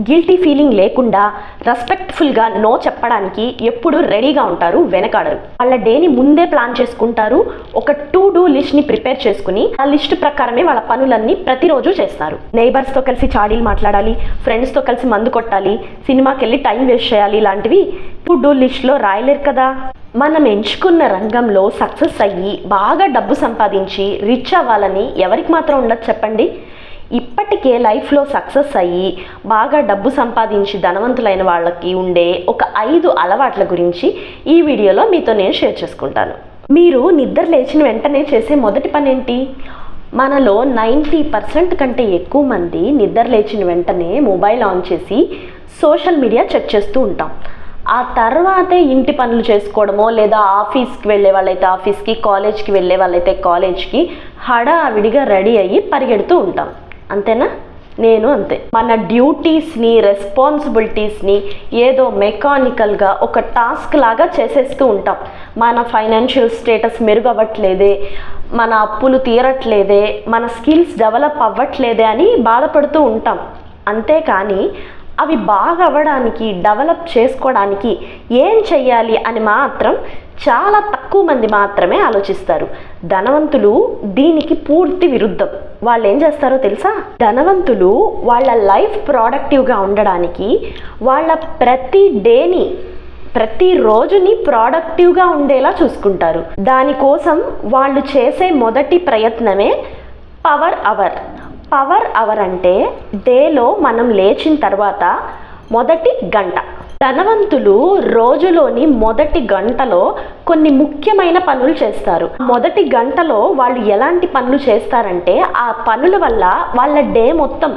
Guilty feeling లేకుండా రెస్పెక్ట్ఫుల్గా no చెప్పడానికి ఎప్పుడు రెడీగా ఉంటారు వెనకాడరు. వాళ్ళ డేని ముందే ప్లాన్ చేసుకుంటారు. ఒక టూ డూ లిస్ట్ని ప్రిపేర్ చేసుకుని ఆ లిస్ట్ ప్రకారమే వాళ్ళ పనులన్నీ ప్రతిరోజు చేస్తారు. నైబర్స్తో కలిసి చాడీలు మాట్లాడాలి ఫ్రెండ్స్తో కలిసి మందు కొట్టాలి సినిమాకి వెళ్ళి టైం వేస్ట్ చేయాలి ఇలాంటివి టూ డూ లిస్ట్లో రాయలేరు కదా. మనం ఎంచుకున్న రంగంలో సక్సెస్ అయ్యి బాగా డబ్బు సంపాదించి రిచ్ అవ్వాలని ఎవరికి మాత్రం ఉండదు చెప్పండి. ఇప్పటికే లైఫ్లో సక్సెస్ అయ్యి బాగా డబ్బు సంపాదించి ధనవంతులైన వాళ్ళకి ఉండే ఒక ఐదు అలవాట్ల గురించి ఈ వీడియోలో మీతో నేను షేర్ చేసుకుంటాను. మీరు నిద్ర లేచిన వెంటనే చేసే మొదటి పని ఏంటి మనలో నైంటీ పర్సెంట్ కంటే ఎక్కువ మంది నిద్ర లేచిన వెంటనే మొబైల్ ఆన్ చేసి సోషల్ మీడియా చెక్ చేస్తూ ఉంటాం. ఆ తర్వాతే ఇంటి పనులు చేసుకోవడమో లేదా ఆఫీస్కి వెళ్ళే వాళ్ళైతే ఆఫీస్కి కాలేజ్కి వెళ్ళే వాళ్ళైతే కాలేజ్కి హడావిడిగా రెడీ అయ్యి పరిగెడుతూ ఉంటాం. అంతేనా? నేను అంతే. మన డ్యూటీస్ని రెస్పాన్సిబిలిటీస్ని ఏదో మెకానికల్గా ఒక టాస్క్ లాగా చేసేస్తూ ఉంటాం. మన ఫైనాన్షియల్ స్టేటస్ మెరుగవ్వట్లేదే మన అప్పులు తీరట్లేదే మన స్కిల్స్ డెవలప్ అవ్వట్లేదే అని బాధపడుతూ ఉంటాం. అంతేకాని అవి బాగా అవ్వడానికి డెవలప్ చేసుకోవడానికి ఏం చెయ్యాలి అని మాత్రం చాలా తక్కువ మంది మాత్రమే ఆలోచిస్తారు. ధనవంతులు దీనికి పూర్తి విరుద్ధం. వాళ్ళు ఏం చేస్తారో తెలుసా? ధనవంతులు వాళ్ళ లైఫ్ ప్రోడక్టివ్గా ఉండడానికి వాళ్ళ ప్రతి డేని ప్రతి రోజుని ప్రోడక్టివ్గా ఉండేలా చూసుకుంటారు. దానికోసం వాళ్ళు చేసే మొదటి ప్రయత్నమే పవర్ అవర్. పవర్ అవర్ అంటే డేలో మనం లేచిన తర్వాత మొదటి గంట. ధనవంతులు రోజులోని మొదటి గంటలో కొన్ని ముఖ్యమైన పనులు చేస్తారు. మొదటి గంటలో వాళ్ళు ఎలాంటి పనులు చేస్తారంటే ఆ పనుల వల్ల వాళ్ళ డే మొత్తం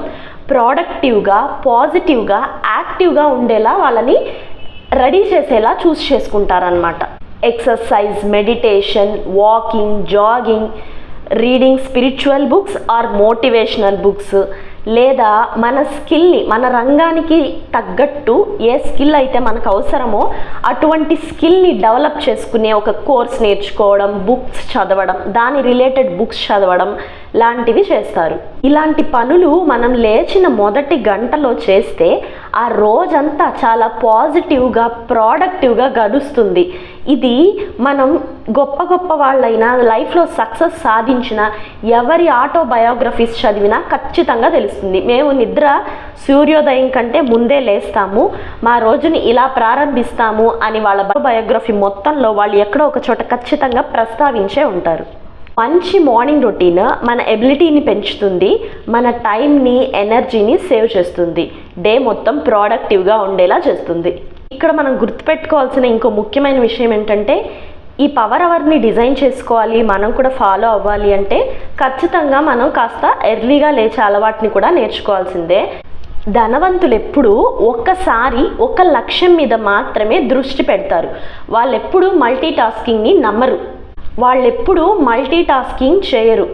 ప్రోడక్టివ్గా పాజిటివ్గా యాక్టివ్గా ఉండేలా వాళ్ళని రెడీ చేసేలా చూస్ చేసుకుంటారనమాట exercise meditation walking jogging reading spiritual books or motivational books. లేదా మన స్కిల్ని మన రంగానికి తగ్గట్టు ఏ స్కిల్ అయితే మనకు అవసరమో అటువంటి స్కిల్ని డెవలప్ చేసుకునే ఒక కోర్స్ నేర్చుకోవడం బుక్స్ చదవడం దాని రిలేటెడ్ బుక్స్ చదవడం లాంటివి చేస్తారు. ఇలాంటి పనులు మనం లేచిన మొదటి గంటలో చేస్తే ఆ రోజంతా చాలా పాజిటివ్గా ప్రోడక్టివ్గా గడుస్తుంది. ఇది మనం గొప్ప గొప్ప వాళ్ళైనా లైఫ్లో సక్సెస్ సాధించిన ఎవరి ఆటోబయోగ్రఫీస్ చదివినా ఖచ్చితంగా తెలుస్తుంది. మేము నిద్ర సూర్యోదయం కంటే ముందే లేస్తాము. మా రోజుని ఇలా ప్రారంభిస్తాము అని వాళ్ళ బయోగ్రఫీ మొత్తంలో వాళ్ళు ఎక్కడో ఒక చోట ఖచ్చితంగా ప్రస్తావించే ఉంటారు. మంచి మార్నింగ్ రొటీన్ మన ఎబిలిటీని పెంచుతుంది మన టైంని ఎనర్జీని సేవ్ చేస్తుంది. డే మొత్తం ప్రోడక్టివ్గా ఉండేలా చేస్తుంది. ఇక్కడ మనం గుర్తుపెట్టుకోవాల్సిన ఇంకో ముఖ్యమైన విషయం ఏంటంటే ఈ పవర్ అవర్ని డిజైన్ చేసుకోవాలి మనం కూడా ఫాలో అవ్వాలి అంటే ఖచ్చితంగా మనం కాస్త ఎర్లీగా లేచే అలవాటుని కూడా నేర్చుకోవాల్సిందే. ధనవంతులు ఎప్పుడు ఒక్కసారి ఒక లక్ష్యం మీద మాత్రమే దృష్టి పెడతారు. వాళ్ళు ఎప్పుడు మల్టీ టాస్కింగ్ని నమ్మరు. వాళ్ళెప్పుడు మల్టీ టాస్కింగ్ చేయరు.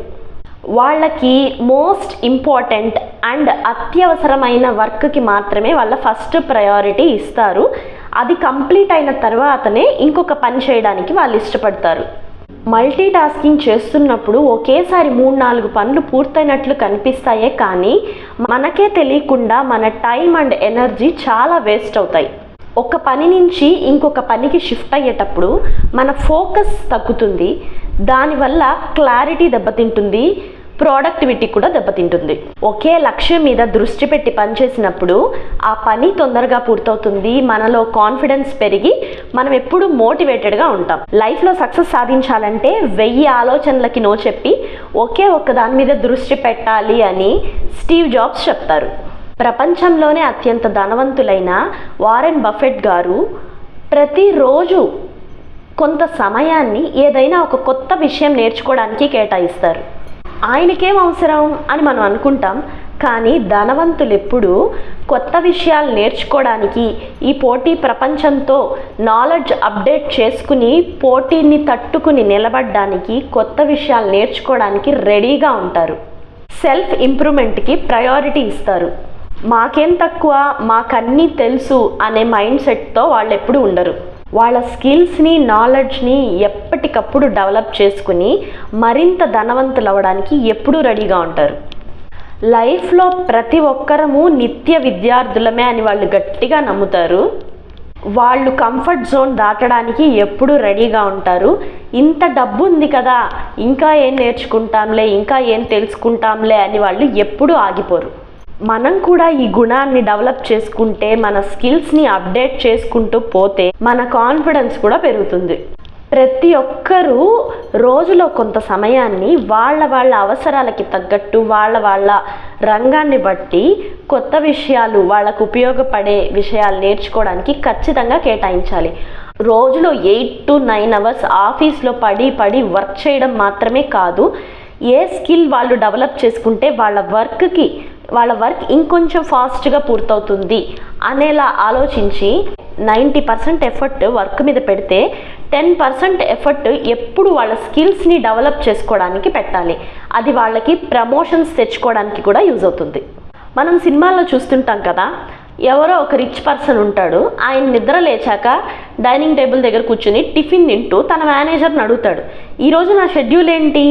వాళ్ళకి మోస్ట్ ఇంపార్టెంట్ అండ్ అత్యవసరమైన వర్క్కి మాత్రమే వాళ్ళ ఫస్ట్ ప్రయారిటీ ఇస్తారు. అది కంప్లీట్ అయిన తర్వాతనే ఇంకొక పని చేయడానికి వాళ్ళు ఇష్టపడతారు. మల్టీ టాస్కింగ్ చేస్తున్నప్పుడు ఒకేసారి మూడు నాలుగు పనులు పూర్తయినట్లు కనిపిస్తాయే కానీ మనకే తెలియకుండా మన టైం అండ్ ఎనర్జీ చాలా వేస్ట్ అవుతాయి. ఒక పని నుంచి ఇంకొక పనికి షిఫ్ట్ అయ్యేటప్పుడు మన ఫోకస్ తగ్గుతుంది. దానివల్ల క్లారిటీ దెబ్బతింటుంది. ప్రోడక్టివిటీ కూడా దెబ్బతింటుంది. ఒకే లక్ష్యం మీద దృష్టి పెట్టి పనిచేసినప్పుడు ఆ పని తొందరగా పూర్తవుతుంది. మనలో కాన్ఫిడెన్స్ పెరిగి మనం ఎప్పుడు మోటివేటెడ్గా ఉంటాం. లైఫ్లో సక్సెస్ సాధించాలంటే వెయ్యి ఆలోచనలకి నో చెప్పి ఒకే ఒక్క దాని మీద దృష్టి పెట్టాలి అని స్టీవ్ జాబ్స్ చెప్తారు. ప్రపంచంలోనే అత్యంత ధనవంతులైన వారెన్ బఫెట్ గారు ప్రతిరోజు కొంత సమయాన్ని ఏదైనా ఒక కొత్త విషయం నేర్చుకోవడానికి కేటాయిస్తారు. ఆయనకేం అవసరం అని మనం అనుకుంటాం కానీ ధనవంతులు ఎప్పుడు కొత్త విషయాలు నేర్చుకోవడానికి ఈ పోటీ ప్రపంచంతో నాలెడ్జ్ అప్డేట్ చేసుకుని పోటీని తట్టుకుని నిలబడడానికి కొత్త విషయాలు నేర్చుకోవడానికి రెడీగా ఉంటారు. సెల్ఫ్ ఇంప్రూవ్మెంట్కి ప్రయారిటీ ఇస్తారు. మాకేం తక్కువ మాకన్నీ తెలుసు అనే మైండ్ సెట్తో వాళ్ళు ఎప్పుడు ఉండరు. వాళ్ళ స్కిల్స్ని నాలెడ్జ్ని ఎప్పటికప్పుడు డెవలప్ చేసుకుని మరింత ధనవంతులు అవ్వడానికి ఎప్పుడూ రెడీగా ఉంటారు. లైఫ్లో ప్రతి ఒక్కరము నిత్య విద్యార్థులమే అని వాళ్ళు గట్టిగా నమ్ముతారు. వాళ్ళు కంఫర్ట్ జోన్ దాటడానికి ఎప్పుడూ రెడీగా ఉంటారు. ఇంత డబ్బు ఉంది కదా ఇంకా ఏం నేర్చుకుంటాంలే ఇంకా ఏం తెలుసుకుంటాంలే అని వాళ్ళు ఎప్పుడూ ఆగిపోరు. మనం కూడా ఈ గుణాన్ని డెవలప్ చేసుకుంటే మన స్కిల్స్ని అప్డేట్ చేసుకుంటూ పోతే మన కాన్ఫిడెన్స్ కూడా పెరుగుతుంది. ప్రతి ఒక్కరూ రోజులో కొంత సమయాన్ని వాళ్ళ వాళ్ళ అవసరాలకి తగ్గట్టు వాళ్ళ వాళ్ళ రంగాన్ని బట్టి కొత్త విషయాలు వాళ్ళకు ఉపయోగపడే విషయాలు నేర్చుకోవడానికి ఖచ్చితంగా కేటాయించాలి. రోజులో ఎయిట్ టు నైన్ అవర్స్ ఆఫీస్లో పడి పడి వర్క్ చేయడం మాత్రమే కాదు ఏ స్కిల్ వాళ్ళు డెవలప్ చేసుకుంటే వాళ్ళ వర్క్కి వాళ్ళ వర్క్ ఇంకొంచెం ఫాస్ట్గా పూర్తవుతుంది అనేలా ఆలోచించి నైంటీ పర్సెంట్ ఎఫర్ట్ వర్క్ మీద పెడితే టెన్ పర్సెంట్ ఎఫర్ట్ ఎప్పుడు వాళ్ళ స్కిల్స్ని డెవలప్ చేసుకోవడానికి పెట్టాలి. అది వాళ్ళకి ప్రమోషన్స్ తెచ్చుకోవడానికి కూడా యూజ్ అవుతుంది. మనం సినిమాల్లో చూస్తుంటాం కదా ఎవరో ఒక రిచ్ పర్సన్ ఉంటాడు ఆయన నిద్ర లేచాక డైనింగ్ టేబుల్ దగ్గర కూర్చుని టిఫిన్ తింటూ తన మేనేజర్ని అడుగుతాడు ఈరోజు నా షెడ్యూల్ ఏంటి?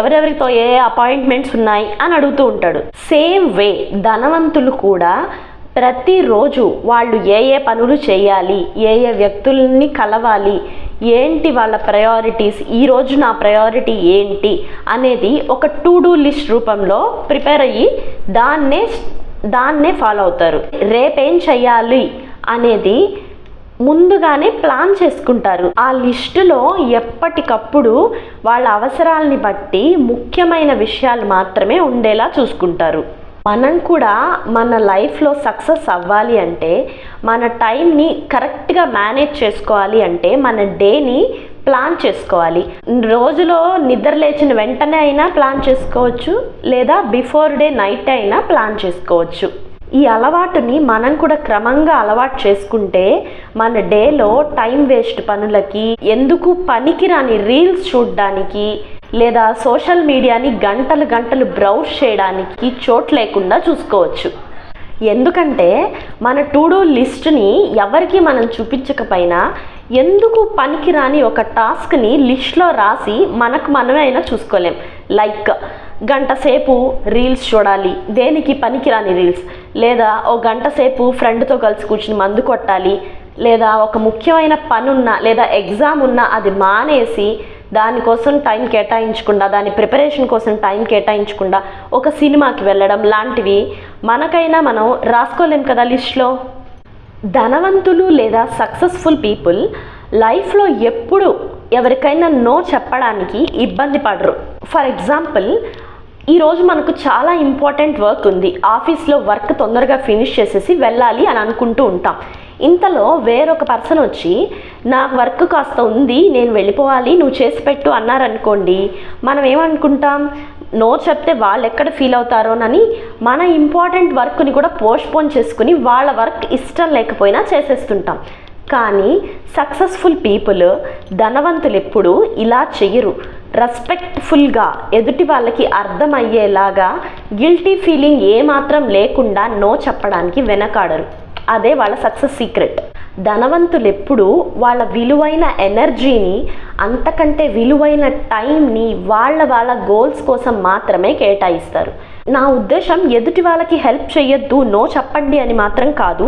ఎవరెవరితో ఏ అపాయింట్మెంట్స్ ఉన్నాయి అని అడుగుతూ ఉంటాడు. సేమ్ వే ధనవంతులు కూడా ప్రతిరోజు వాళ్ళు ఏ ఏ పనులు చేయాలి ఏ ఏ వ్యక్తుల్ని కలవాలి ఏంటి వాళ్ళ ప్రయారిటీస్ ఈరోజు నా ప్రయారిటీ ఏంటి అనేది ఒక టు డూ లిస్ట్ రూపంలో ప్రిపేర్ అయ్యి దాన్నే దాన్నే ఫాలో అవుతారు. రేపేం చెయ్యాలి అనేది ముందుగానే ప్లాన్ చేసుకుంటారు. ఆ లిస్టులో ఎప్పటికప్పుడు వాళ్ళ అవసరాలని బట్టి ముఖ్యమైన విషయాలు మాత్రమే ఉండేలా చూసుకుంటారు. మనం కూడా మన లైఫ్లో సక్సెస్ అవ్వాలి అంటే మన టైంని కరెక్ట్గా మేనేజ్ చేసుకోవాలి అంటే మన డేని ప్లాన్ చేసుకోవాలి. రోజులో నిద్ర లేచిన వెంటనే అయినా ప్లాన్ చేసుకోవచ్చు లేదా బిఫోర్ డే నైట్ అయినా ప్లాన్ చేసుకోవచ్చు. ఈ అలవాటుని మనం కూడా క్రమంగా అలవాటు చేసుకుంటే మన డేలో టైం వేస్ట్ పనులకి ఎందుకు పనికిరాని రీల్స్ చూడడానికి లేదా సోషల్ మీడియాని గంటలు గంటలు బ్రౌజ్ చేయడానికి చోటు లేకుండా చూసుకోవచ్చు. ఎందుకంటే మన టు డూ లిస్ట్ని ఎవరికి మనం చూపించకపోయినా ఎందుకు పనికిరాని ఒక టాస్క్ని లిస్ట్లో రాసి మనకు మనమే అయినా చూసుకోలేం. లైక్ గంట సేపు రీల్స్ చూడాలి. దేనికి పనికిరాని రీల్స్? లేదా ఓ గంట సేపు ఫ్రెండ్తో కలిసి కూర్చుని మందు కొట్టాలి. లేదా ఒక ముఖ్యమైన పని ఉన్నా లేదా ఎగ్జామ్ ఉన్నా అది మానేసి దానికోసం టైం కేటాయించకుండా దాని ప్రిపరేషన్ కోసం టైం కేటాయించకుండా ఒక సినిమాకి వెళ్ళడం లాంటివి మనకైనా మనం రాసుకోలేం కదా లిస్ట్లో? ధనవంతులు లేదా సక్సెస్ఫుల్ పీపుల్ లైఫ్లో ఎప్పుడు ఎవరికైనా నో చెప్పడానికి ఇబ్బంది పడరు. ఫర్ ఎగ్జాంపుల్ ఈరోజు మనకు చాలా ఇంపార్టెంట్ వర్క్ ఉంది. ఆఫీస్లో వర్క్ తొందరగా ఫినిష్ చేసేసి వెళ్ళాలి అని అనుకుంటూ ఉంటాం. ఇంతలో వేరొక పర్సన్ వచ్చి నా వర్క్ కాస్త ఉంది నేను వెళ్ళిపోవాలి నువ్వు చేసి పెట్టు అన్నారనుకోండి. మనం ఏమనుకుంటాం? నో చెప్తే వాళ్ళు ఎక్కడ ఫీల్ అవుతారోనని మన ఇంపార్టెంట్ వర్క్ని కూడా పోస్ట్పోన్ చేసుకుని వాళ్ళ వర్క్ ఇష్టం లేకపోయినా చేసేస్తుంటాం. కానీ సక్సెస్ఫుల్ పీపుల్ ధనవంతులు ఎప్పుడు ఇలా చెయ్యరు. రెస్పెక్ట్ఫుల్గా ఎదుటి వాళ్ళకి అర్థమయ్యేలాగా గిల్టీ ఫీలింగ్ ఏమాత్రం లేకుండా నో చెప్పడానికి వెనకాడరు. అదే వాళ్ళ సక్సెస్ సీక్రెట్ ధనవంతులు ఎప్పుడు వాళ్ళ విలువైన ఎనర్జీని అంతకంటే విలువైన టైంని వాళ్ళ వాళ్ళ గోల్స్ కోసం మాత్రమే కేటాయిస్తారు. నా ఉద్దేశం ఎదుటి వాళ్ళకి హెల్ప్ చేయొద్దు నో చెప్పండి అని మాత్రం కాదు.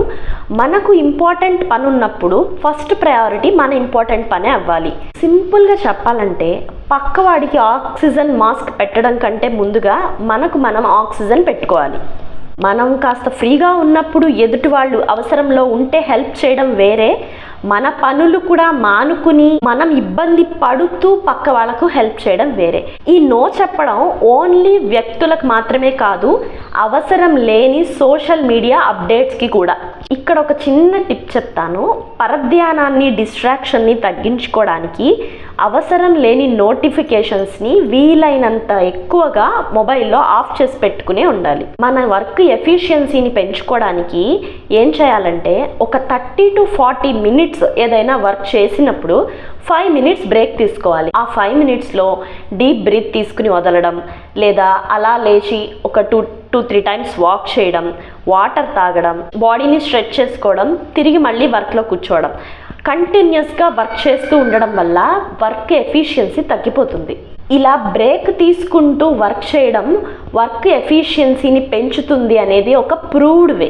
మనకు ఇంపార్టెంట్ పని ఉన్నప్పుడు ఫస్ట్ ప్రయారిటీ మన ఇంపార్టెంట్ పనే అవ్వాలి. సింపుల్గా చెప్పాలంటే పక్కవాడికి ఆక్సిజన్ మాస్క్ పెట్టడం కంటే ముందుగా మనకు మనం ఆక్సిజన్ పెట్టుకోవాలి. మనం కాస్త ఫ్రీగా ఉన్నప్పుడు ఎదుటి వాళ్ళు అవసరంలో ఉంటే హెల్ప్ చేయడం వేరే. మన పనులు కూడా మానుకుని మనం ఇబ్బంది పడుతూ పక్క వాళ్ళకు హెల్ప్ చేయడం వేరే. ఈ నో చెప్పడం ఓన్లీ వ్యక్తులకు మాత్రమే కాదు అవసరం లేని సోషల్ మీడియా అప్డేట్స్కి కూడా. ఇక్కడ ఒక చిన్న టిప్ చెప్తాను. పరధ్యానాన్ని డిస్ట్రాక్షన్ని తగ్గించుకోవడానికి అవసరం లేని నోటిఫికేషన్స్ని వీలైనంత ఎక్కువగా మొబైల్లో ఆఫ్ చేసి పెట్టుకునే ఉండాలి. మన వర్క్ ఎఫిషియన్సీని పెంచుకోవడానికి ఏం చేయాలంటే ఒక థర్టీ టు ఫార్టీ మినిట్స్ ఏదైనా వర్క్ చేసినప్పుడు ఫైవ్ మినిట్స్ బ్రేక్ తీసుకోవాలి. ఆ ఫైవ్ మినిట్స్లో డీప్ బ్రీత్ తీసుకుని వదలడం లేదా అలా లేచి ఒక two two three times walk చేయడం వాటర్ తాగడం బాడీని స్ట్రెచ్ చేసుకోవడం తిరిగి మళ్ళీ వర్క్లో కూర్చోవడం. కంటిన్యూస్గా వర్క్ చేస్తూ ఉండడం వల్ల వర్క్ ఎఫిషియన్సీ తగ్గిపోతుంది. ఇలా బ్రేక్ తీసుకుంటూ వర్క్ చేయడం వర్క్ ఎఫిషియన్సీని పెంచుతుంది అనేది ఒక ప్రూవ్డ్ వే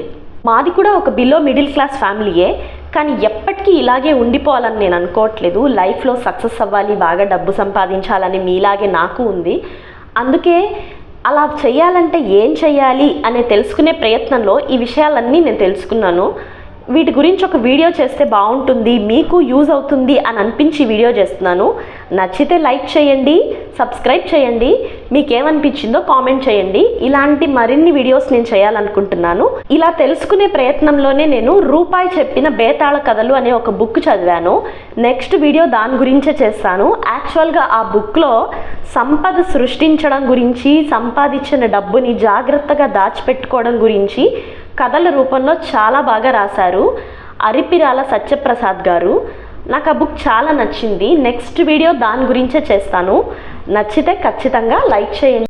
మాది కూడా ఒక బిలో మిడిల్ క్లాస్ ఫ్యామిలీయే కానీ ఎప్పటికీ ఇలాగే ఉండిపోవాలని నేను అనుకోవట్లేదు. లైఫ్లో సక్సెస్ అవ్వాలి బాగా డబ్బు సంపాదించాలని మీలాగే నాకు ఉంది. అందుకే అలా చేయాలంటే ఏం చేయాలి అనే తెలుసుకునే ప్రయత్నంలో ఈ విషయాలన్నీ నేను తెలుసుకున్నాను. వీటి గురించి ఒక వీడియో చేస్తే బాగుంటుంది మీకు యూజ్ అవుతుంది అని అనిపించి వీడియో చేస్తున్నాను. నచ్చితే లైక్ చేయండి సబ్స్క్రైబ్ చేయండి మీకేమనిపించిందో కామెంట్ చేయండి. ఇలాంటి మరిన్ని వీడియోస్ నేను చేయాలనుకుంటున్నాను. ఇలా తెలుసుకునే ప్రయత్నంలోనే నేను రూపాయి చెప్పిన బేతాళ కథలు అనే ఒక బుక్ చదివాను. నెక్స్ట్ వీడియో దాని గురించే చేస్తాను. యాక్చువల్గా ఆ బుక్లో సంపద సృష్టించడం గురించి సంపాదించిన డబ్బుని జాగ్రత్తగా దాచిపెట్టుకోవడం గురించి కథల రూపంలో చాలా బాగా రాశారు. అరిపిరాల సత్యప్రసాద్ గారు. నాకు ఆ బుక్ చాలా నచ్చింది. నెక్స్ట్ వీడియో దాని గురించే చేస్తాను. నచ్చితే ఖచ్చితంగా లైక్ చేయండి.